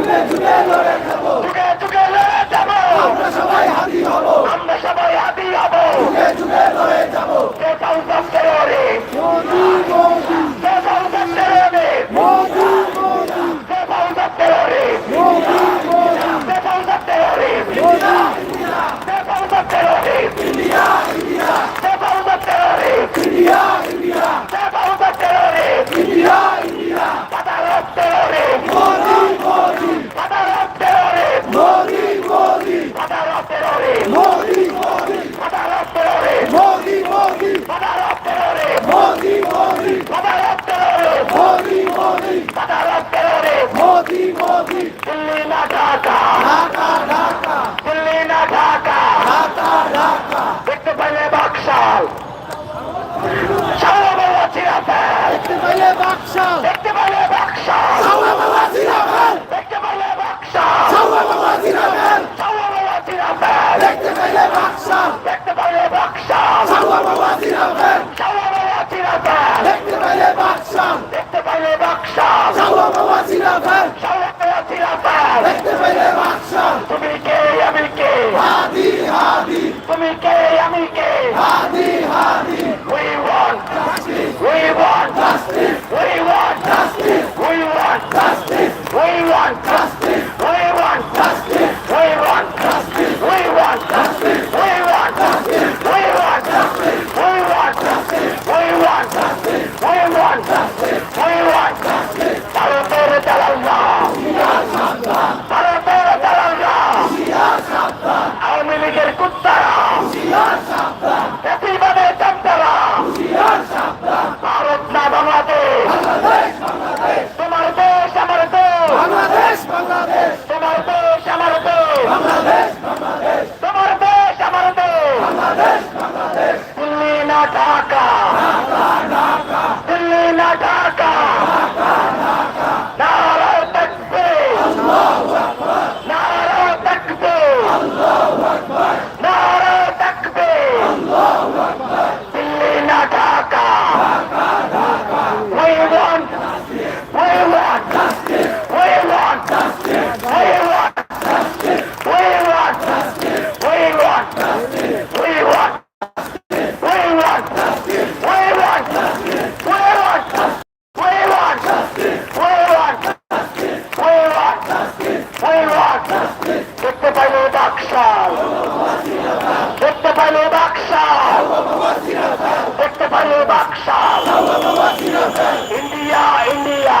চুপে চুপে লড়ে খাব দেখতে পাইল বাকশাল। দেখতে পাইল বাকশাল। দেখতে পাইল বাকশাল। India India.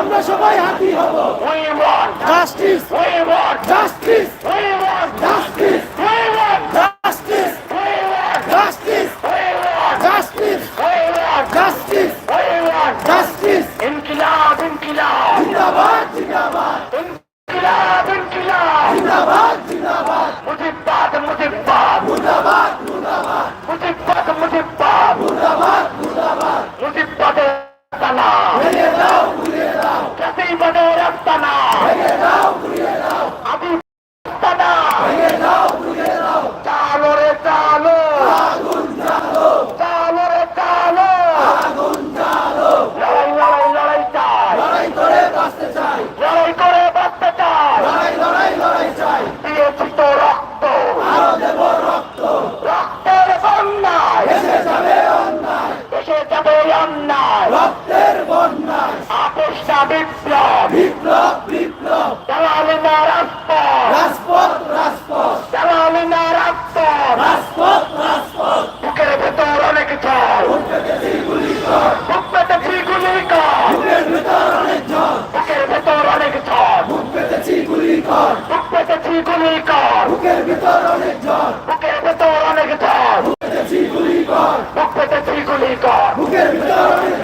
আমরা সবাই হাতি হব। Justice justice justice justice justice justice justice justice ইনকিলাব জিন্দাবাদ জিন্দাবাদ। বিপ্লব। বিপ্লব বিপ্লব। চালালো না রাজপথ। রাজপথ রাজপথ। চালালো না রাজপথ। রাজপথ রাজপথ। বুকের ভেতর অনেক ঝড়। বুক পেতেছি গুলি কর বুক পেতেছি গুলি কর বুকের ভেতর অনেক ঝড়। বুকের ভেতর অনেক ঝড়। বুক পেতেছি গুলি কর বুক পেতেছি গুলি কর বুকের ভেতর অনেক ঝড়। বুকের ভেতর অনেক ঝড়। বুক পেতেছি গুলি কর বুক পেতেছি গুলি কর বুকের ভেতর অনেক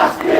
Gracias.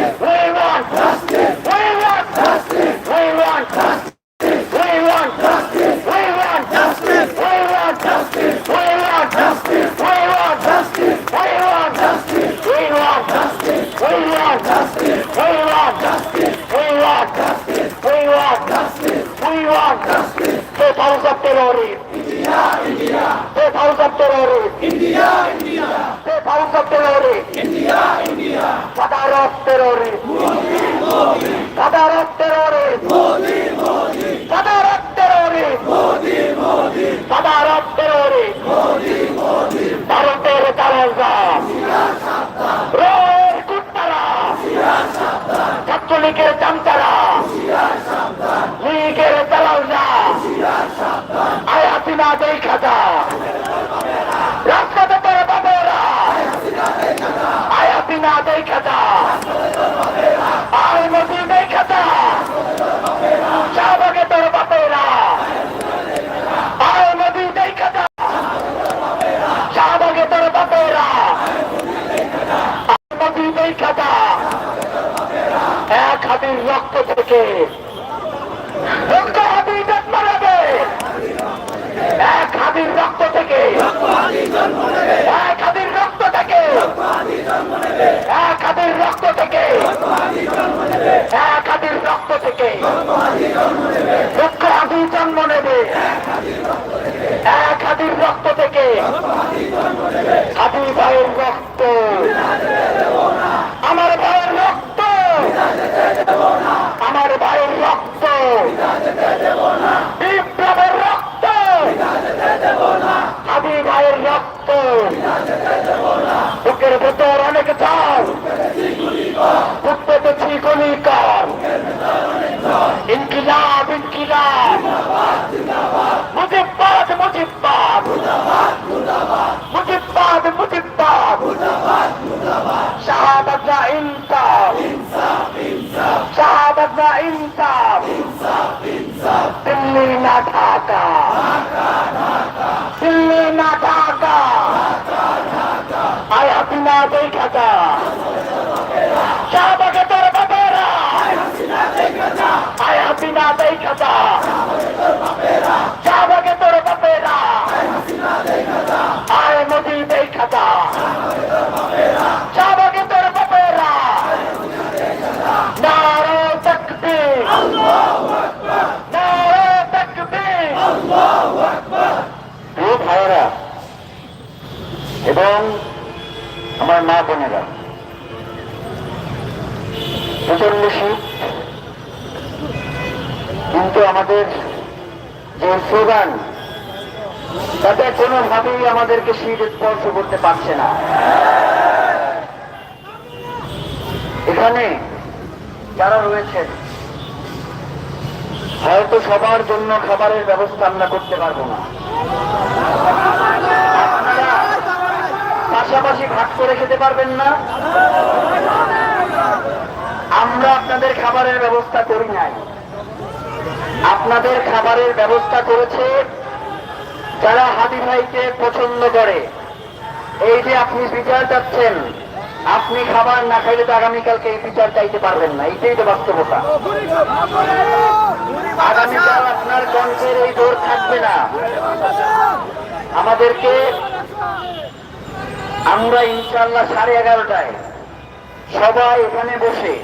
হাবির রক্ত থেকে। রক্ত হাবি জন্ম নেবে এক হাবির রক্ত থেকে। এক হাবির রক্ত থেকে। এক হাবির রক্ত থেকে। এক হাবির রক্ত থেকে। রক্ত হাবি জন্ম নেবে। এক হাবির রক্ত থেকে। দিল্লি না ঢাকা দিল্লি না ঢাকা আয় হাসিনা দেখা যা শাহবাগে তোর বাবারা আয় হাসিনা দেখা যা বোনেরা ছেচল্লিশই কিন্তু আমাদের যে স্লোগান, তাতে কোনোভাবেই আমাদেরকে শীত স্পর্শ করতে পারছে না। এখানে যারা রয়েছে হয়তো সবার জন্য খাবারের ব্যবস্থা আমরা করতে পারব না। পাশাপাশি ভাগ করে খেতে পারবেন না। আমরা আপনাদের খাবারের ব্যবস্থা করি নাই। আপনাদের খাবারের ব্যবস্থা করেছে যারা হাদি ভাইকে পছন্দ করে। এই যে আপনি বিচার চাচ্ছেন, আপনি খাবার না খাইলে তো আগামীকালকে এই বিচার চাইতে পারবেন না। এইটাই তো বাস্তবতা। আগামীকাল আপনার কণ্ঠের এই জোর থাকবে না। আমাদেরকে আমরা ইনশাল্লাহ সাড়ে এগারোটায় সবাই এখানে বসে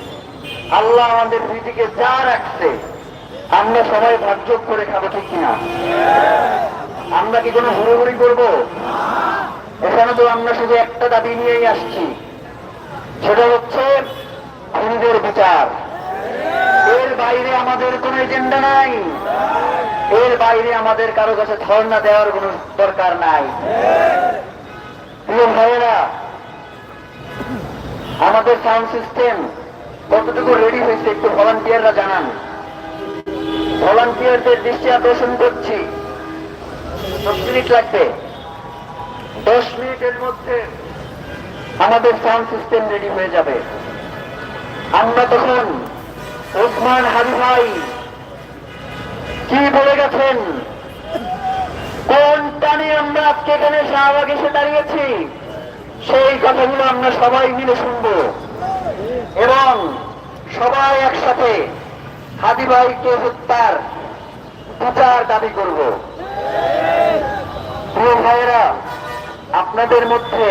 আল্লাহ আমাদের পৃথিবীকে যা রাখছে, আমরা সবাই ভাগযোগ করে খাব, ঠিক কিনা? আমরা কি কোনো হুড়োহুড়ি করব? এখানে তো আমরা শুধু একটা দাবি নিয়েই আসছি। সেটা হচ্ছে খুনিদের বিচার। এর বাইরে আমাদের কোনো এজেন্ডা নাই। এর বাইরে আমাদের কারও কাছে ধর্ণা দেওয়ার কোনো দরকার নাই। প্রিয় ভাইয়েরা, আমাদের সাউন্ড সিস্টেম কতটুকু রেডি হয়েছে একটু ভলান্টিয়াররা জানান। ভলান্টিয়ারদের দৃষ্টি আকর্ষণ করছি। দশ মিনিট লাগবে। দশ মিনিটের মধ্যে আমাদের সাউন্ড সিস্টেম রেডি হয়ে যাবে। আমরা তখন ওসমান হাবি ভাই কি বলে গেছেন? কোন টানে আমরা আজকে এখানে শাহবাগ এসে দাঁড়িয়েছি? সেই কথাগুলো আমরা সবাই মিলে শুনব। এবং সবাই একসাথে হাদি ভাইকে হত্যার বিচার দাবি করব। প্রিয় ভাইয়েরা, আপনাদের মধ্যে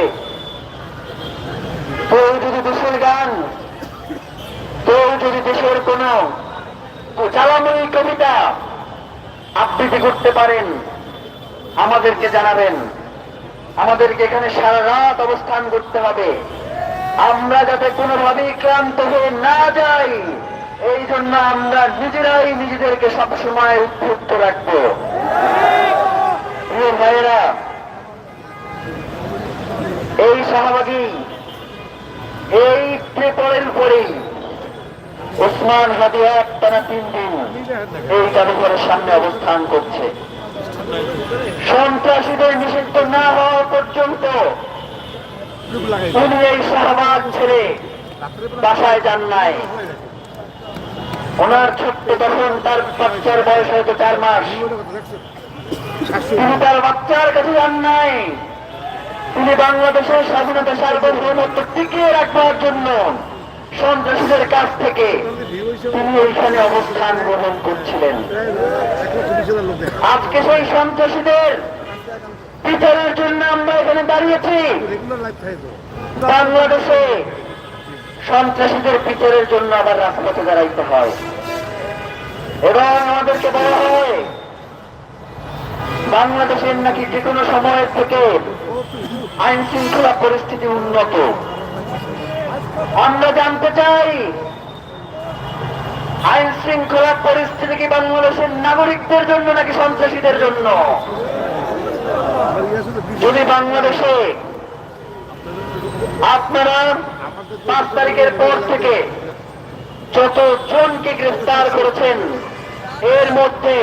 কেউ যদি দেশের গান, কেউ যদি দেশের কোন জ্বালাময়ী কবিতা আবৃত্তি করতে পারেন আমাদেরকে জানাবেন। আমাদেরকে এখানে সারা রাত অবস্থান করতে হবে। আমরা যাতে কোনোভাবেই ক্লান্ত হয়ে না যাই, এই জন্য আমরা নিজেরাই নিজেদেরকে সবসময় উদ্বুদ্ধ রাখব। ভাইয়েরা, এই শাহবাগী, এই পেপারের উপরেই ওসমান হাদি এক টানা তিন দিন এই জাদুঘরের সামনে অবস্থান করছে। সন্ত্রাসীদের নিষিদ্ধ না হওয়া পর্যন্ত উনি এই শাহবাগ ছেড়ে বাসায় যান নাই। ওনার ছোট্ট তখন তার বাচ্চার বয়স হয়তো চার মাস। তিনি তার বাচ্চার কাছে যান নাই। তিনি বাংলাদেশের স্বাধীনতা সার্বভৌমত্ব টিকিয়ে রাখবার জন্য সন্ত্রাসীদের কাছ থেকে তিনি এইখানে অবস্থান গ্রহণ করছিলেন। আজকে সেই সন্ত্রাসীদের বিচারের জন্য আমরা এখানে দাঁড়িয়েছি। বাংলাদেশে সন্ত্রাসীদের বিচারের জন্য আবার রাজপথে দাঁড়াইতে হয়। এবং আমাদেরকে বলা হয়, বাংলাদেশের নাকি যে কোনো সময়ের থেকে আইন শৃঙ্খলা পরিস্থিতি উন্নত। আমরা জানতে চাই। আইন শৃঙ্খলা পরিস্থিতি কি বাংলাদেশের নাগরিকদের জন্য নাকি সন্ত্রাসীদের জন্য? যদি বাংলাদেশে আপনারা পাঁচ তারিখের পর থেকে যত জনকে গ্রেফতার করেছেন, এর মধ্যে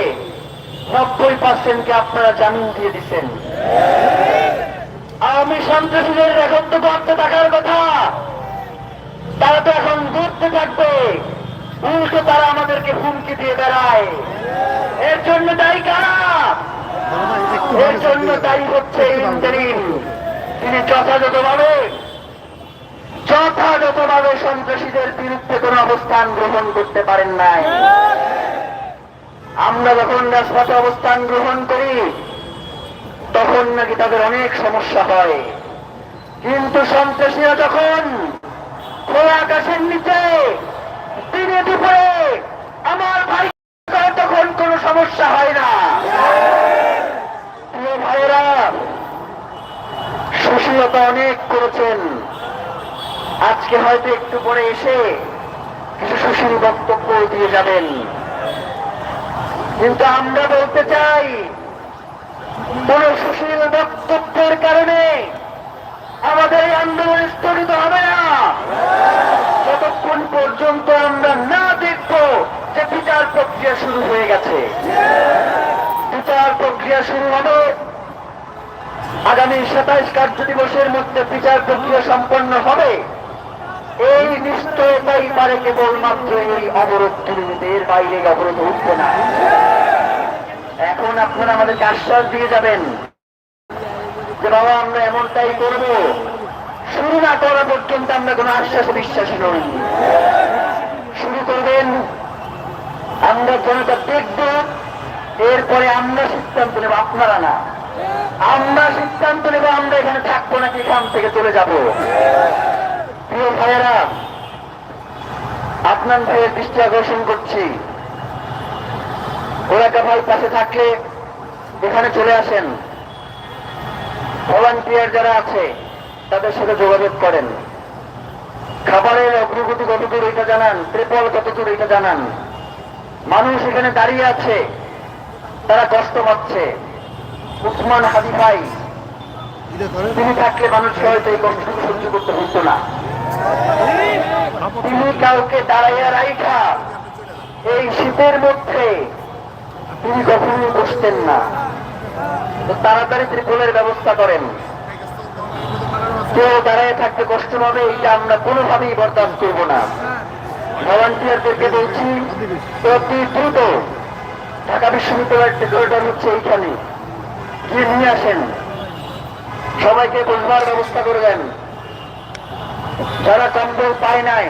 নব্বই পার্সেন্টকে আপনারা জামিন দিয়ে দিচ্ছেন। আওয়ামী সন্ত্রাসীদের এখন তো থাকার কথা। ঘুরতে থাকবে। উল্টো তারা আমাদেরকে হুমকি দিয়ে বেড়ায়। এর জন্য দায়ী কারা? এর জন্য দায়ী হচ্ছে ইন্টারিম তিনি যথাযথভাবে যথাযথভাবে সন্ত্রাসীদের বিরুদ্ধে কোন অবস্থান গ্রহণ করতে পারেন নাই। আমরা যখন রাজপথে অবস্থান গ্রহণ করি, তখন নাকি তাদের অনেক সমস্যা হয়। কিন্তু সন্ত্রাসীরা যখন আকাশের নিচে, দিনে দুপুরে আমার ভাই তখন কোনো সমস্যা হয় না। সুশীলতা অনেক করেছেন। আজকে হয়তো একটু পরে এসে কিছু সুশীল বক্তব্য দিয়ে যাবেন। কিন্তু আমরা বলতে চাই, কোন সুশীল বক্তব্যের কারণে আমাদের এই আন্দোলন স্থগিত হবে না। যতক্ষণ পর্যন্ত আমরা না দেখব যে বিচার প্রক্রিয়া শুরু হয়ে গেছে। বিচার প্রক্রিয়া শুরু হবে। আগামী সাতাইশ কার্য দিবসের মধ্যে বিচার প্রক্রিয়া সম্পন্ন হবে। এই নিশ্চয়তাই পারে কেবলমাত্র এই অবরোধ এর বাইরে অবরোধ উঠবে না। এখন আপনারা আমাদেরকে আশ্বাস দিয়ে যাবেন। যে বাবা আমরা এমনটাই করব, শুরু না করা পর্যন্ত আমরা কোনো আশ্বাসে বিশ্বাসী নই। শুরু করবেন, আমরা জনতা দেখব এরপরে আমরা সিদ্ধান্ত নেব আপনারা না। আমরা সিদ্ধান্ত নেব আমরা এখানে থাকব নাকি এখান থেকে চলে যাব। প্রিয় ভাইয়েরা আপনার ভাইয়ের দৃষ্টি আকর্ষণ করছি। ওরাকা ভাই পাশে থাকলে এখানে চলে আসেন। ভলান্টিয়ার যারা আছে তাদের সাথে যোগাযোগ করেন। খাবারের অগ্রগতি কত দূর এটা জানান ত্রিপল কত দূর এটা জানান। মানুষ এখানে দাঁড়িয়ে আছে তারা কষ্ট পাচ্ছে। উসমান হাদি ভাই তিনি থাকলে মানুষকে হয়তো এই কষ্টটুকু সহ্য করতে হতো না। তিনি কাউকে দাঁড়াইয়া রাইখা এই শীতের মধ্যে তিনি কখনোই বসতেন না। তাড়াতাড়ি ত্রিপলের ব্যবস্থা করেন। কেউ দাঁড়ায় থাকতে কষ্ট পাবে, এটা আমরা কোনোভাবেই বরদাস্ত করব না। ভলান্টিয়ারদেরকে বলছি, অতি দ্রুত ঢাকা বিশ্ববিদ্যালয়ের করিডর হচ্ছে এইখানে গিয়ে নিয়ে আসেন? সবাইকে বসবার ব্যবস্থা করে দেন। যারা কম্বল পায় নাই